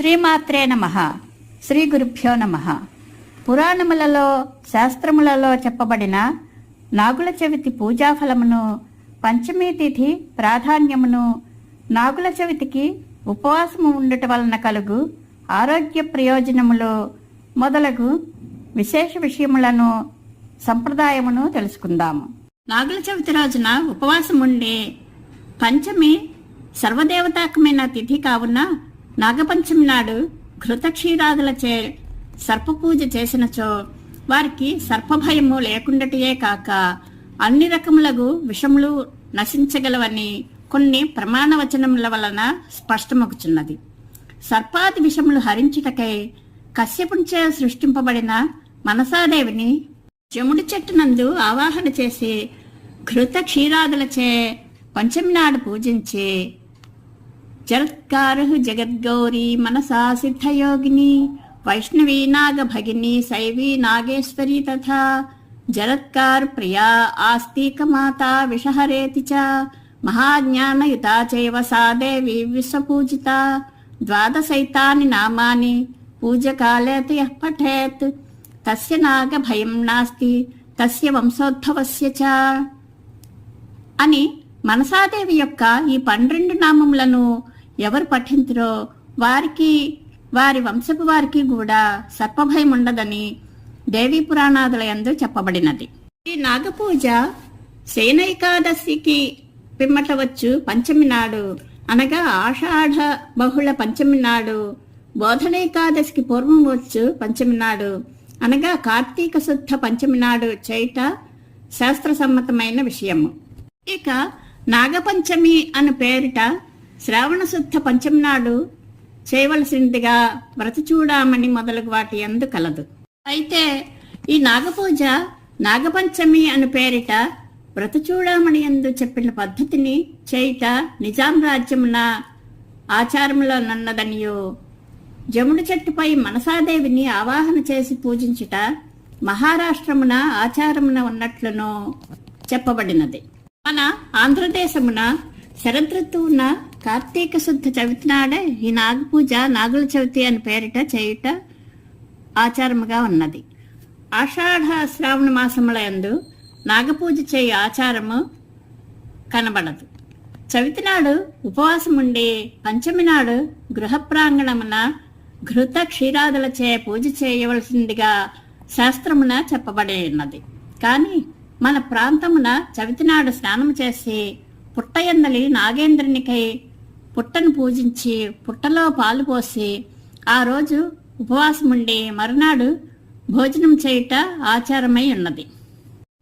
శ్రీమాత్రే నమ. శ్రీ గురుభ్యో నమ. పురాణములలో శాస్త్రములలో చెప్పబడిన నాగుల చవితి పూజాఫలమును పంచమీ తిథి ప్రాధాన్యమును నాగుల చవితికి ఉపవాసము ఉండట వలన కలుగు ఆరోగ్య ప్రయోజనములు మొదలగు విశేష విషయములను సంప్రదాయమును తెలుసుకుందాము. నాగుల చవితి రోజున ఉపవాసం ఉండి పంచమి సర్వదేవతాకమైన తిథి కావున నాగపంచమి నాడు ఘృతక్షీరాదులచే సర్పపూజ చేసినచో వారికి సర్పభయము లేకుండాటియే కాక అన్ని రకములగు విషములు నశించగలవని కొన్ని ప్రమాణవచనముల వలన స్పష్టమగుచున్నది. సర్పాది విషములు హరించుటకై కశ్యపుంచే సృష్టింపబడిన మనసాదేవిని జముడి చెట్టు నందు ఆవాహన చేసి ఘృత క్షీరాదులచే పంచమి నాడు పూజించి జరత్కారు జగద్గౌరీ మనసా సిద్ధయోగిని వైష్ణవీ నాగ భగిని శైవీ నాగేశ్వరి తథా. జరత్కార్ ప్రియా ఆస్తికమాత విషహరేతి చ. మహాజ్ఞానయుత చైవ సా దేవి విశ్వపూజిత. ద్వాదశైతాని నామాని పూజకాలే యః పఠేత్. తస్య నాగ భయం నాస్తి తస్య వంశోద్భవస్య చ. అని మనసాదేవి యొక్క ఈ పన్నెండు నామములను ఎవరు పఠించరో వారికి వారి వంశపు వారికి కూడా సర్పభయం ఉండదని దేవీ పురాణాదుల యందు చెప్పబడినది. ఈ నాగపూజ శయనైకాదశికి పిమ్మట వచ్చు పంచమి నాడు. అనగా ఆషాఢ బహుళ పంచమి నాడు. బోధనేకాదశికి పూర్వం వచ్చు పంచమి నాడు. అనగా కార్తీక శుద్ధ పంచమి నాడు చేయట శాస్త్ర సమ్మతమైన విషయము. ఇక నాగపంచమి అను పేరిట శ్రావణ శుద్ధ పంచమి నాడు చేయవలసిందిగా వ్రత చూడమని మొదలగు వాటి అందు కలదు. అయితే ఈ నాగపూజ నాగపంచమి అను పేరిట వ్రత చూడమని ఎందు చెప్పిన పద్ధతిని చేయుట నిజాం రాజ్యమున ఆచారంలో నన్నదనియో. జముడి చెట్టుపై మనసాదేవిని ఆవాహన చేసి పూజించుట మహారాష్ట్రమున ఆచారమున ఉన్నట్లునో చెప్పబడినది. మన ఆంధ్రదేశమున శరదృతువున కార్తీక శుద్ధ చవితి నాడే ఈ నాగపూజ నాగుల చవితి అని పేరిట చేయుట ఆచారముగా ఉన్నది. ఆషాఢ శ్రావణ మాసముల యందు నాగపూజ చేయు ఆచారము కనబడదు. చవితి నాడు ఉపవాసం ఉండి పంచమి నాడు గృహ ప్రాంగణమున ఘృత క్షీరాదులచే పూజ చేయవలసిందిగా శాస్త్రమున చెప్పబడి ఉన్నది. కానీ మన ప్రాంతమున చవితి నాడు స్నానం చేసి పుట్టయందలి నాగేంద్రునికై పుట్టను పూజించి పుట్టలో పాలు పోసి ఆ రోజు ఉపవాసం ఉండి మరునాడు భోజనం చేయుట ఆచారమై ఉన్నది.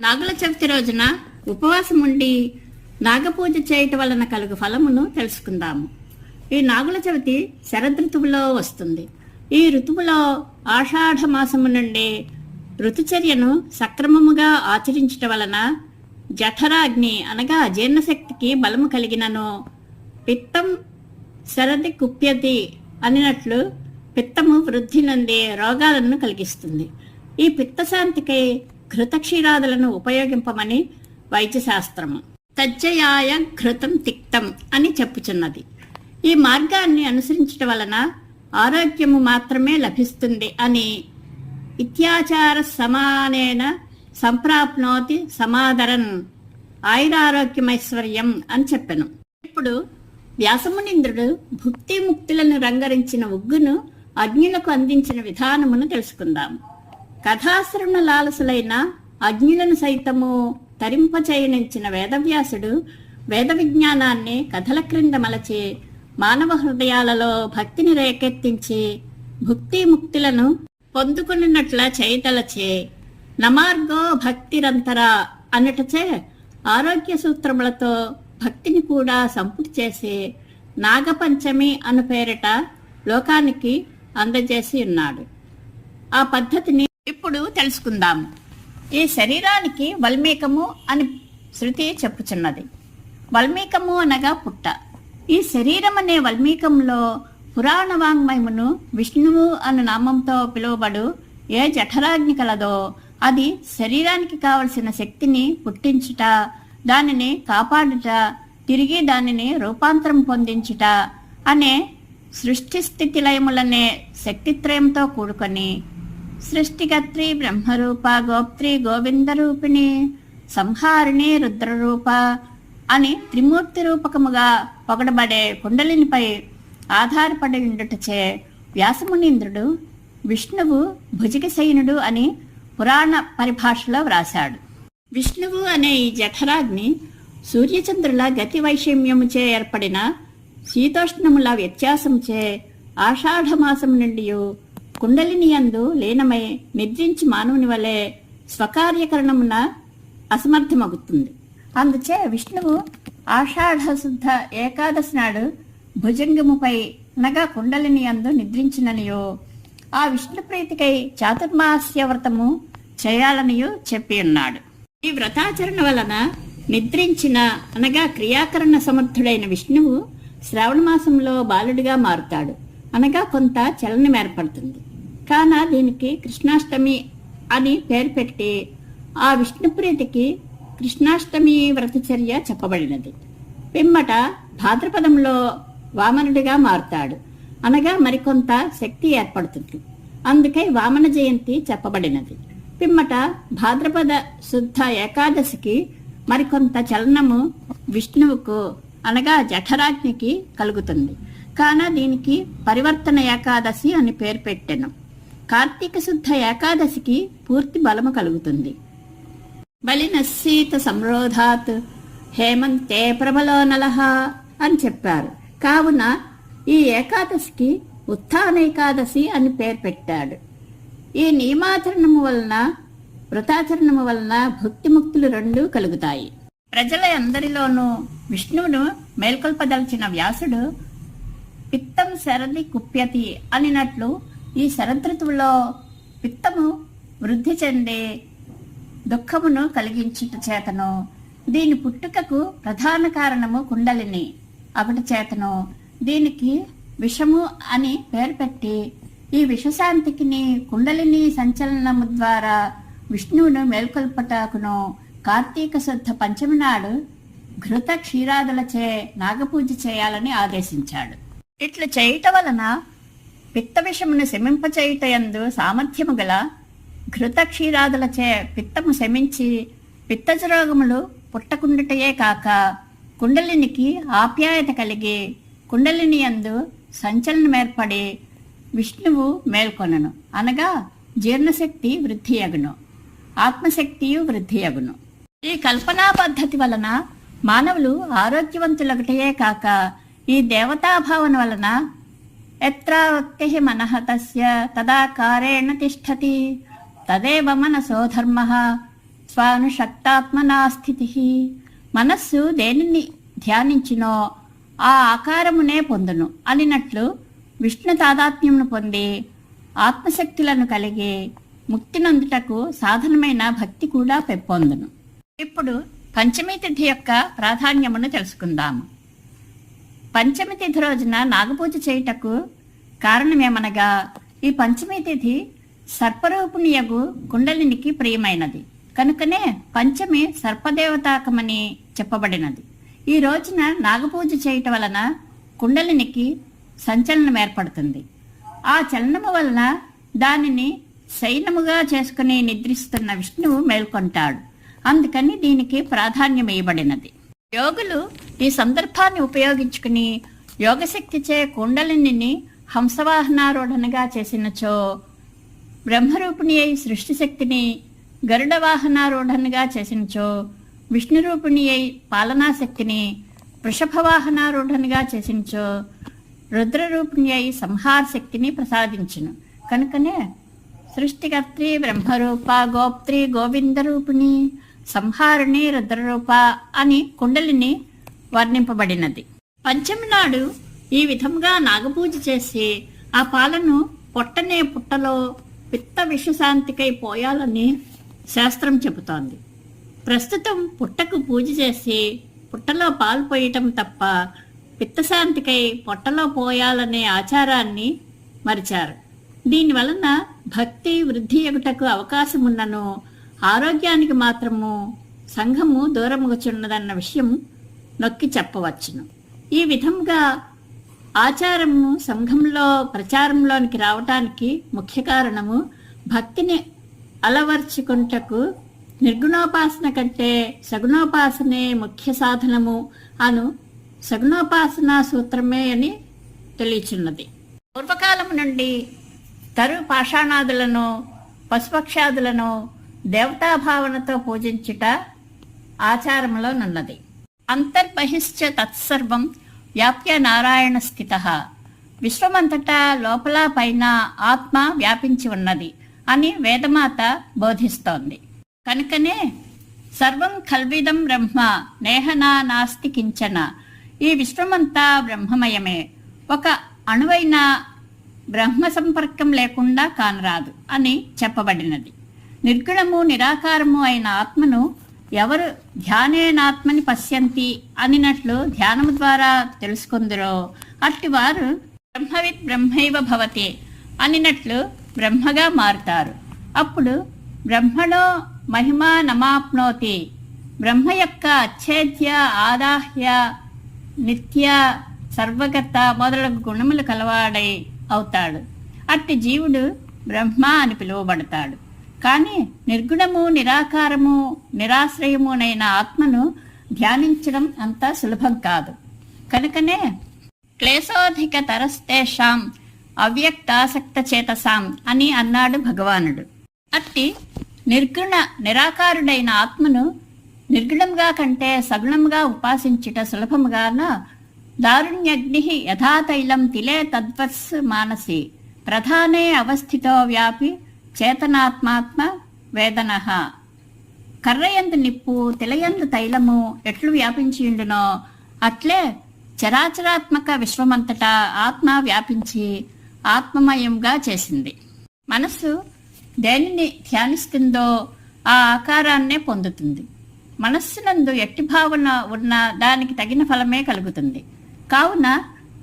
నాగుల చవితి రోజున ఉపవాసం ఉండి నాగపూజ చేయట వలన కలుగు ఫలమును తెలుసుకుందాము. ఈ నాగుల చవితి శరదృతువులో వస్తుంది. ఈ ఋతువులో ఆషాఢ మాసము నుండి ఋతుచర్యను సక్రమముగా ఆచరించటం వలన జఠరాగ్ని అనగా జీర్ణశక్తికి బలము కలిగినను పిత్తం శరది కుప్యతి అనినట్లు పిత్తము వృద్ధి నుండి రోగాలను కలిగిస్తుంది. ఈ పిత్తశాంతికై ఘృతక్షీరాదులను ఉపయోగింపమని వైద్యశాస్త్రము. తజ్జయాయ ఘృతం తిక్తం అని చెప్పుచున్నది. ఈ మార్గాన్ని అనుసరించటం వలన ఆరోగ్యము మాత్రమే లభిస్తుంది అని ఇత్యాచార సమానేన సంప్రాప్నోతి సమాదరన్ ఆయురారోగ్యమైశ్వర్యం అని చెప్పెను. ఇప్పుడు వ్యాసమునింద్రుడు భుక్తి ముక్తులను రంగరించిన ఉగ్గును అజ్ఞులకు అందించిన విధానమును తెలుసుకుందాం. కథాశ్రవణ లాలసులైన అజ్ఞులను సైతము తరింపచేయనించిన వేదవ్యాసుడు వేద విజ్ఞానాన్ని కథల క్రింద మలచి మానవ హృదయాలలో భక్తిని రేకెత్తించి భుక్తి ముక్తులను పొందుకున్నట్ల చేయతలచే నమార్గో భక్తిరంతరా అన్నటచే ఆరోగ్య సూత్రములతో భక్తిని కూడా సంపుటి చేసే నాగపంచమి అను పేరిట లోకానికి అందజేసి ఉన్నాడు. ఆ పద్ధతిని ఇప్పుడు తెలుసుకుందాం. ఈ శరీరానికి వల్మీకము అని శృతి చెప్పుచున్నది. వల్మీకము అనగా పుట్ట. ఈ శరీరం అనే వల్మీకంలో పురాణ వాంగ్మయమును విష్ణువు అను నామంతో పిలువబడు ఏ జఠరాగ్ని కలదో అది శరీరానికి కావలసిన శక్తిని పుట్టించుట దానిని కాపాడుట తిరిగి దానిని రూపాంతరం పొందించుట అనే సృష్టి స్థితి లయములనే శక్తిత్రయంతో కూడుకొని సృష్టికర్త్రి బ్రహ్మరూప గోప్త్రి గోవిందరూపిణి సంహారిణి రుద్రరూప అని త్రిమూర్తి రూపకముగా పొగడబడే కుండలినిపై ఆధారపడి ఉండుటచే వ్యాసమునీంద్రుడు విష్ణువు భుజగశయనుడు అని పురాణ పరిభాషలో వ్రాశాడు. విష్ణువు అనే ఈ జఠరాగ్ని సూర్యచంద్రుల గతి వైషమ్యముచే ఏర్పడిన శీతోష్ణముల వ్యత్యాసముచే ఆషాఢమాసం నుండి కుండలిని యందు లీనమై నిద్రించి మానవుని వలె స్వకార్యకరణమున అసమర్థమగుతుంది. అందుచే విష్ణువు ఆషాఢ శుద్ధ ఏకాదశి నాడు భుజంగముపై అనగా కుండలిని యందు నిద్రించిననియో. ఆ విష్ణు ప్రీతికై చాతుర్మాస్య వ్రతము చేయాలనియో చెప్పి ఉన్నాడు. ఈ వ్రతాచరణ వలన నిద్రించిన అనగా క్రియాకరణ సమర్థుడైన విష్ణువు శ్రావణ మాసంలో బాలుడిగా మారుతాడు. అనగా కొంత చలనం ఏర్పడుతుంది. కాన దీనికి కృష్ణాష్టమి అని పేరు పెట్టి ఆ విష్ణుప్రీతికి కృష్ణాష్టమి వ్రతచర్య చెప్పబడినది. పిమ్మట భాద్రపదంలో వామనుడిగా మారుతాడు. అనగా మరికొంత శక్తి ఏర్పడుతుంది. అందుకే వామన జయంతి చెప్పబడినది. పిమ్మట భాద్రపద శుద్ధ ఏకాదశికి మరికొంత చలనము విష్ణువుకు అనగా జఠరాజ్ఞికి కలుగుతుంది. కాన దీనికి పరివర్తన ఏకాదశి అని పేరు పెట్టెను. కార్తీక శుద్ధ ఏకాదశికి పూర్తి బలము కలుగుతుంది. బలినశీత సంరోధాత్ హేమంతే ప్రభలో నలహ అని చెప్పారు. కావున ఈ ఏకాదశికి ఉత్థానేకాదశి అని పేరు పెట్టాడు. ఈ నియమాచరణము వలన వ్రతాచరణము వలన భక్తి ముక్తులు రెండూ కలుగుతాయి. ప్రజల అందరిలోనూ విష్ణువును మేల్కొల్పదలిచిన వ్యాసుడు పిత్తం శరది కుప్యతి అనినట్లు ఈ శరదృతువులో పిత్తము వృద్ధి చెంది దుఃఖమును కలిగించుట చేతను. దీని పుట్టుకకు ప్రధాన కారణము కుండలిని. అవిటి చేతను దీనికి విషము అని పేరు పెట్టి ఈ విషశాంతికిని కుండలిని సంచలనము ద్వారా విష్ణువును మేల్కొల్పటకును కార్తీక శుద్ధ పంచమి నాడు ఘృత క్షీరాదులచే నాగపూజ చేయాలని ఆదేశించాడు. ఇట్లు చేయుట వలన పిత్త విషమును శమింపచేయుట ఎందు సామర్థ్యము గల ఘృత క్షీరాదులచే పిత్తము శమించి పిత్తజరోగములు పుట్టకుండుటయే కాక కుండలినికి ఆప్యాయత కలిగి కుండలిని యందు సంచలనం ఏర్పడి విష్ణువు మేల్కొనను. అనగా జీర్ణశక్తి వృద్ధి అగును ఆత్మశక్తియు వృద్ధి అగును ఈ కల్పనా పద్ధతి వలన మానవులు ఆరోగ్యవంతులొకటయే కాక ఈ దేవతాభావన వలన ఎత్రావక్తి మనః తస్య తదాకారేణ తిష్టతి. తదేవ మనసో ధర్మ స్వానుషక్తాత్మనా స్థితి మనస్సు దేనిని ధ్యానించినో ఆ ఆకారమునే పొందును. అనినట్లు విష్ణు తాదాత్మ్యమును పొంది ఆత్మశక్తులను కలిగి ముక్తినొందుటకు సాధనమైన భక్తి కూడా పెంపొందును. ఇప్పుడు పంచమి తిథి యొక్క ప్రాధాన్యమును తెలుసుకుందాము. పంచమి తిథి రోజున నాగపూజ చేయుటకు కారణమేమనగా ఈ పంచమి తిథి సర్పరూపుణియగు కుండలినికి ప్రియమైనది. కనుకనే పంచమి సర్పదేవతాకమని చెప్పబడినది. ఈ రోజున నాగపూజ చేయటం వలన కుండలినికి సంచలనం ఏర్పడుతుంది. ఆ చలనము వలన దానిని శయనముగా చేసుకుని నిద్రిస్తున్న విష్ణువు మేల్కొంటాడు. అందుకని దీనికి ప్రాధాన్యం ఇవ్వబడినది యోగులు ఈ సందర్భాన్ని ఉపయోగించుకుని యోగశక్తిచే కుండలిని హంసవాహనారూఢనగా చేసినచో బ్రహ్మరూపిణి అయి సృష్టిశక్తిని గరుడ వాహనారూఢనగా చేసినచో విష్ణురూపిణి అయి పాలనాశక్తిని వృషభ వాహనారూఢనగా చేసినచో రుద్రరూపిణి అయి సంహార శక్తిని ప్రసాదించును. కనుకనే సృష్టికర్త్రి బ్రహ్మరూప గోప్త్రి గోవిందరూపిణి సంహారిణి రుద్రరూప అని కుండలిని వర్ణింపబడినది. పంచమి నాడు ఈ విధంగా నాగపూజ చేసి ఆ పాలను పొట్టనే పుట్టలో పిత్త విషశాంతికై పోయాలని శాస్త్రం చెబుతోంది. ప్రస్తుతం పుట్టకు పూజ చేసి పుట్టలో పాలు పోయటం తప్ప పిత్తశాంతికై పొట్టలో పోయాలనే ఆచారాన్ని మరిచారు. దీని వలన భక్తి వృద్ధి ఎగుటకు అవకాశం ఉన్నను ఆరోగ్యానికి మాత్రము సంఘము దూరముగుచున్నదన్న విషయం నొక్కి చెప్పవచ్చును. ఈ విధంగా ఆచారము సంఘంలో ప్రచారంలోనికి రావటానికి ముఖ్య కారణము భక్తిని అలవర్చుకుంటకు నిర్గుణోపాసన కంటే సగుణోపాసనే ముఖ్య సాధనము అను సగుణోపాసనా సూత్రమే అని తెలియచున్నది. పూర్వకాలం నుండి తరు పాషాణాదులను పశుపక్షాదులను దేవతాభావనతో పూజించుట ఆచారంలో నున్నది. అంతర్బహిశ్చ తత్సర్వం వ్యాప్య నారాయణ స్థిత. విశ్వమంతటా లోపల పైన ఆత్మ వ్యాపించి ఉన్నది అని వేదమాత బోధిస్తోంది. కనుకనే సర్వం కల్విదం బ్రహ్మ నేహనా నాస్తి కించన ఈ విశ్వమంతా బ్రహ్మమయమే. ఒక అణువైన బ్రహ్మ సంపర్కం లేకుండా కానరాదు అని చెప్పబడినది. నిర్గుణము నిరాకారము అయిన ఆత్మను ఎవరు ధ్యానేనాత్మని పశ్యంతి అనినట్లు ధ్యానము ద్వారా తెలుసుకుందరో అట్టివారు బ్రహ్మవిత్ బ్రహ్మైవ భవతి అనినట్లు బ్రహ్మగా మారుతారు. అప్పుడు బ్రహ్మలో మహిమ నమాప్నోతి. బ్రహ్మ యొక్క అచ్ఛేద్య ఆదాహ్య నిత్య సర్వగత మొదలగు గుణములు కలవాడై అవుతాడు. అట్టి జీవుడు బ్రహ్మ అని పిలువబడతాడు. కానీ నిర్గుణము నిరాకారము నిరాశ్రయమునైన ఆత్మను ధ్యానించడం అంత సులభం కాదు. కనుకనే క్లేశోధిక తరస్తేషాం అవ్యక్తాసక్త చేతసాం అని అన్నాడు భగవానుడు. అట్టి నిర్గుణ నిరాకారుడైన ఆత్మను నిర్గుణంగా కంటే సగుణంగా ఉపాసించుట సులభముగాన దారుణ్యగ్ని యథాతైలం తిలే తద్వత్స్ మానసి. ప్రధానే అవస్థితో వ్యాపి చేతనాత్మాత్మ వేదన. కర్రయందు నిప్పు తిలయందు తైలము ఎట్లు వ్యాపించిండునో అట్లే చరాచరాత్మక విశ్వమంతటా ఆత్మ వ్యాపించి ఆత్మమయంగా చేసింది. మనస్సు దేనిని ధ్యానిస్తుందో ఆ ఆకారాన్నే పొందుతుంది. మనస్సునందు ఎట్టి భావన ఉన్న దానికి తగిన ఫలమే కలుగుతుంది. కావున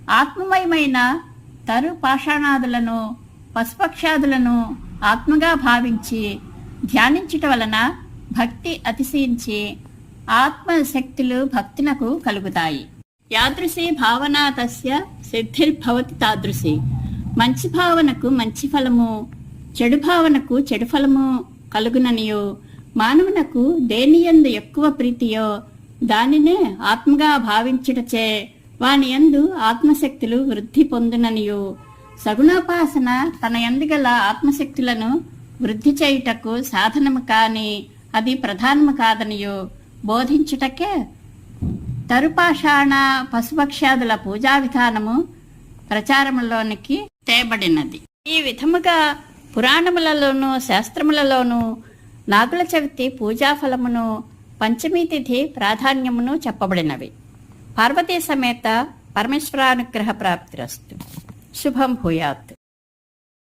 ఆత్మమయమైన తరు పాషాణాదులను పశుపక్షాదులను ఆత్మగా భావించి ధ్యానించుట వలన భక్తి అతిశయించి ఆత్మశక్తులు భక్తునకు కలుగుతాయి. యాదృశి భావన తస్య సిద్ధిర్భవతి తాదృశి. మంచి భావనకు మంచి ఫలము చెడు భావనకు చెడు ఫలము కలుగుననియో మానవునకు దేనియందు ఎక్కువ ప్రీతియో దానినే ఆత్మగా భావించుటచే వాని యందు ఆత్మశక్తులు వృద్ధి పొందుననియో. సగుణోపాసన తన యందు గల ఆత్మశక్తులను వృద్ధి చేయుటకు సాధనము కాని అది ప్రధానము కాదనియో. బోధించుటకే తరుపాషాణ పశుపక్ష్యాదుల పూజా విధానము ప్రచారములోనికి తేబడినది. ఈ విధముగా పురాణములలోను శాస్త్రములలోనూ నాగుల చవితి పూజా ఫలమును పంచమీ తిథి ప్రాధాన్యమును చెప్పబడినవి. పార్వతీ సమేత పరమేశ్వరానుగ్రహ ప్రాప్తిరస్తు. శుభం భూయాత్.